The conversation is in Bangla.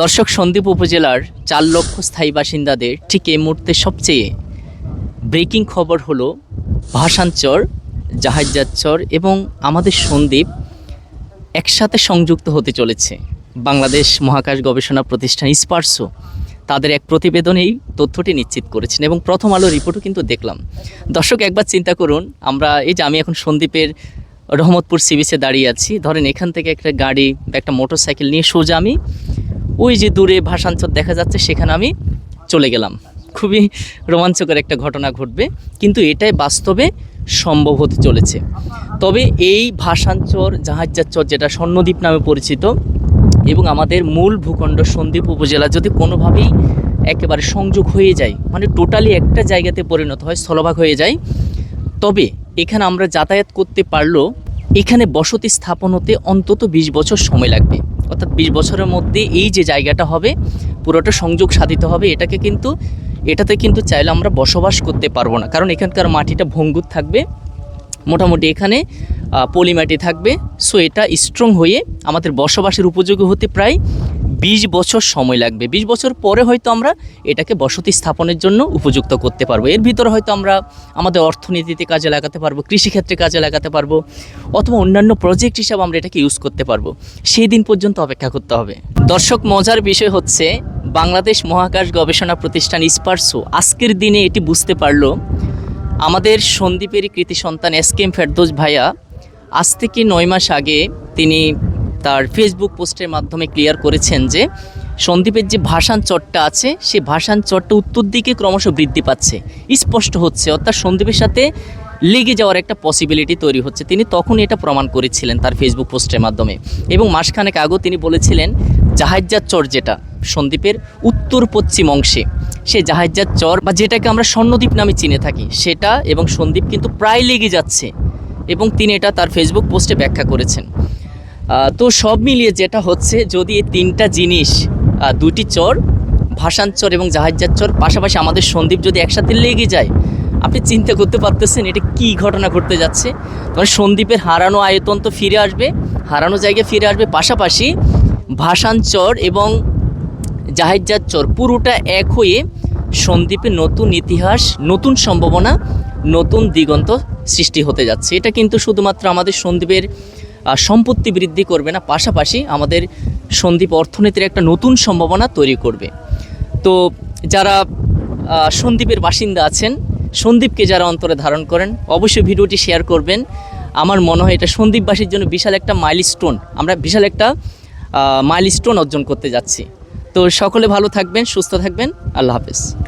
দর্শক, সন্দ্বীপ উপজেলার চার লক্ষ স্থায়ী বাসিন্দাদের ঠিক এই মুহূর্তে সবচেয়ে ব্রেকিং খবর হলো ভাষাঞ্চর জাহাজজাচ্চর এবং আমাদের সন্দ্বীপ একসাথে সংযুক্ত হতে চলেছে। বাংলাদেশ মহাকাশ গবেষণা প্রতিষ্ঠান স্পার্সো তাদের এক প্রতিবেদনেই তথ্যটি নিশ্চিত করেছেন এবং প্রথম আলো রিপোর্টও কিন্তু দেখলাম। দর্শক, একবার চিন্তা করুন, আমরা এই যে আমি এখন সন্দ্বীপের রহমতপুর সি বিচে দাঁড়িয়ে আছি, ধরেন এখান থেকে একটা গাড়ি একটা মোটর সাইকেল নিয়ে সোজা আমি ওই যে দূরে ভাষাঞ্চল দেখা যাচ্ছে, সেখানে আমি চলে গেলাম। খুবই রোমাঞ্চকর একটা ঘটনা ঘটবে, কিন্তু এটাই বাস্তবে সম্ভব হতে চলেছে। তবে এই ভাষাঞ্চর জাহাজজাচর যেটা স্বর্ণদ্বীপ নামে পরিচিত, এবং আমাদের মূল ভূখণ্ড সন্দ্বীপ উপজেলা যদি কোনোভাবেই একেবারে সংযোগ হয়ে যায় মানে টোটালি একটা জায়গাতে পরিণত হয়, স্থলভাগ হয়ে যায়, তবে এখানে আমরা যাতায়াত করতে পারলেও এখানে বসতি স্থাপন হতে অন্তত বিশ বছর সময় লাগবে। অর্থাৎ বিশ বছরের মধ্যে এই যে জায়গাটা হবে, পুরোটা সংযোগ সাধিত হবে, এটাকে কিন্তু, এটাতে কিন্তু চাইলে আমরা বসবাস করতে পারব না। কারণ এখানকার মাটিটা ভঙ্গুর থাকবে, মোটামুটি এখানে পলি পলিমাটি থাকবে। সো এটা স্ট্রং হয়ে আমাদের বসবাসের উপযোগী হতে প্রায় বিশ বছর সময় লাগবে। বিশ বছর পরে হয়তো আমরা এটাকে বসতি স্থাপনের জন্য উপযুক্ত করতে পারব। এর ভিতরে হয়তো আমরা আমাদের অর্থনীতিতে কাজে লাগাতে পারব, কৃষিক্ষেত্রে কাজে লাগাতে পারব, অথবা অন্যান্য প্রজেক্ট হিসাবে আমরা এটাকে ইউজ করতে পারব। সেই দিন পর্যন্ত অপেক্ষা করতে হবে। দর্শক, মজার বিষয় হচ্ছে বাংলাদেশ মহাকাশ গবেষণা প্রতিষ্ঠান স্পার্সো আজকের দিনে এটি বুঝতে পারল। আমাদের সন্দীপেরই কৃতি সন্তান এস কেম ফেরদোস ভাইয়া আজ থেকে নয় মাস আগে তিনি তার ফেসবুক পোস্টের মাধ্যমে ক্লিয়ার করেছেন যে সন্দীপের যে ভাষান চরটা আছে সেই ভাষান চরটা উত্তর দিকে ক্রমশ বৃদ্ধি পাচ্ছে। স্পষ্ট হচ্ছে, অর্থাৎ সন্দীপের সাথে লেগে যাওয়ার একটা পসিবিলিটি তৈরি হচ্ছে। তিনি তখন এটা প্রমাণ করেছিলেন তার ফেসবুক পোস্টের মাধ্যমে। এবং মাসখানেক আগেও তিনি বলেছিলেন জাহাজজাত চর যেটা সন্দ্বীপের উত্তর পশ্চিম অংশে, সে জাহাজজাত চর বা যেটাকে আমরা স্বর্ণদ্বীপ নামে চিনে থাকি, সেটা এবং সন্দ্বীপ কিন্তু প্রায় লেগে যাচ্ছে। এবং তিনি এটা তার ফেসবুক পোস্টে ব্যাখ্যা করেছেন। তো সব মিলিয়ে যেটা হচ্ছে যদি এই তিনটা জিনিস দুটি চর ভাষান চর এবং জাহাজজাত চর পাশাপাশি আমাদের সন্দ্বীপ যদি একসাথে লেগে যায় আপনি চিন্তা করতে পারতেছেন এটা কি ঘটনা ঘটতে যাচ্ছে? তোমার সন্দ্বীপের হারানো আয়তন তো ফিরে আসবে হারানো জায়গায় ফিরে আসবে পাশাপাশি ভাষাঞ্চর এবং জাহাজজাত চর পুরোটা এক হয়ে সন্দ্বীপে নতুন ইতিহাস নতুন সম্ভাবনা নতুন দিগন্ত সৃষ্টি হতে যাচ্ছে। এটা কিন্তু শুধুমাত্র আমাদের সন্দ্বীপের আহ, সম্পত্তি বৃদ্ধি করবে না পাশাপাশি আমাদের সন্দ্বীপ অর্থনীতির একটা নতুন সম্ভাবনা তৈরি করবে। তো যারা আহ, সন্দ্বীপের বাসিন্দা আছেন সন্দ্বীপকে যারা অন্তরে ধারণ করেন অবশ্যই ভিডিওটি শেয়ার করবেন। আমার মনে হয় এটা সন্দীপবাসীর জন্য বিশাল একটা মাইলস্টোন আমরা বিশাল একটা মাইলস্টোন অর্জন করতে যাচ্ছি। তো সকলে ভালো থাকবেন সুস্থ থাকবেন। আল্লাহ হাফেজ।